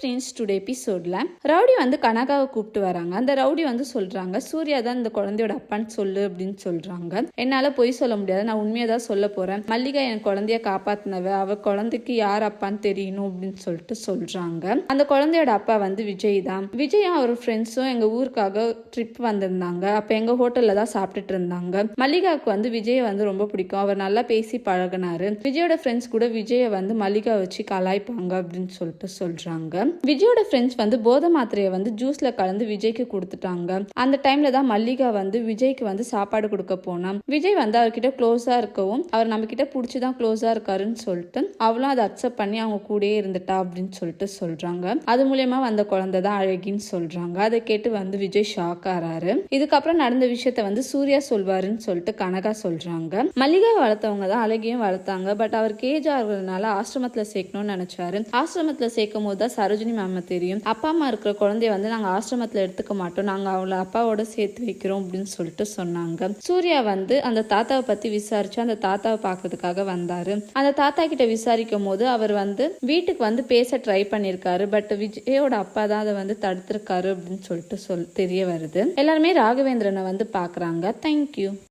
Friends today எபிசோடில் rowdy வந்து கனகாவை கூப்பிட்டு வராங்க. அந்த ரவுடி வந்து சொல்கிறாங்க சூர்யா தான் இந்த குழந்தையோட அப்பான்னு சொல்லு அப்படின்னு சொல்கிறாங்க என்னால் பொய் சொல்ல முடியாது நான் உண்மையாக தான் சொல்ல போகிறேன் மல்லிகா என் குழந்தைய காப்பாற்றினவ அவ குழந்தைக்கு யார் அப்பான்னு தெரியணும் அப்படின்னு சொல்லிட்டு சொல்கிறாங்க அந்த குழந்தையோட அப்பா வந்து விஜய் தான். விஜயும் அவர் ஃப்ரெண்ட்ஸும் எங்கள் ஊருக்காக ட்ரிப் வந்திருந்தாங்க. அப்போ எங்கள் ஹோட்டலில் தான் சாப்பிட்டுட்டு இருந்தாங்க. மல்லிகாவுக்கு வந்து விஜயை வந்து ரொம்ப பிடிக்கும். அவர் நல்லா பேசி பழகினாரு. விஜயோட ஃப்ரெண்ட்ஸ் கூட விஜயை வந்து மல்லிகா வச்சு கலாய்ப்பாங்க அப்படின்னு சொல்லிட்டு சொல்கிறாங்க விஜயோட ஃப்ரெண்ட்ஸ் வந்து போதை மாத்திரையை வந்து ஜூஸ்ல கலந்து விஜய்க்கு கொடுத்துட்டாங்க. அந்த டைம்ல தான் மல்லிகா வந்து விஜய்க்கு வந்து சாப்பாடு கொடுக்க போனா விஜய் வந்து அவர்கிட்ட க்ளோஸா இருக்கவும் அவர் நம்ம கிட்ட பிடிச்சிதான் க்ளோஸா இருக்காருன்னு சொல்லிட்டு அவளும் அதை அக்செப்ட் பண்ணி அவங்க கூடயே இருந்துட்டா அப்படின்னு சொல்லிட்டு சொல்றாங்க. அது மூலியமா வந்த குழந்தை தான் அழகின்னு சொல்றாங்க. அதை கேட்டு வந்து விஜய் ஷாக் ஆறாரு. இதுக்கப்புறம் நடந்த விஷயத்த வந்து சூர்யா சொல்வாருன்னு சொல்லிட்டு கனகா சொல்றாங்க. மல்லிகா வளர்த்தவங்க தான் அழகியும் வளர்த்தாங்க. பட் அவர் கேஜ் ஆகுறதுனால ஆசிரமத்துல சேர்க்கணும்னு நினைச்சாரு. ஆசிரமத்துல சேர்க்கும் போது தான் சரோஜினி மேம் தெரியும். அப்பா அம்மா இருக்கிற குழந்தைய வந்து நாங்கள் ஆசிரமத்தில் எடுத்துக்க மாட்டோம். நாங்கள் அவளை அப்பாவோட சேர்த்து வைக்கிறோம் அப்படின்னு சொல்லிட்டு சொன்னாங்க. சூர்யா வந்து அந்த தாத்தாவை பற்றி விசாரிச்சு அந்த தாத்தாவை பார்க்கறதுக்காக வந்தாரு. அந்த தாத்தா கிட்ட விசாரிக்கும் போது அவர் வந்து வீட்டுக்கு வந்து பேச ட்ரை பண்ணியிருக்காரு பட் விஜயோட அப்பா தான் அதை வந்து தடுத்திருக்காரு அப்படின்னு சொல்லிட்டு சொல் தெரிய வருது. எல்லாருமே ராகவேந்திரனை வந்து பார்க்குறாங்க. தேங்க்யூ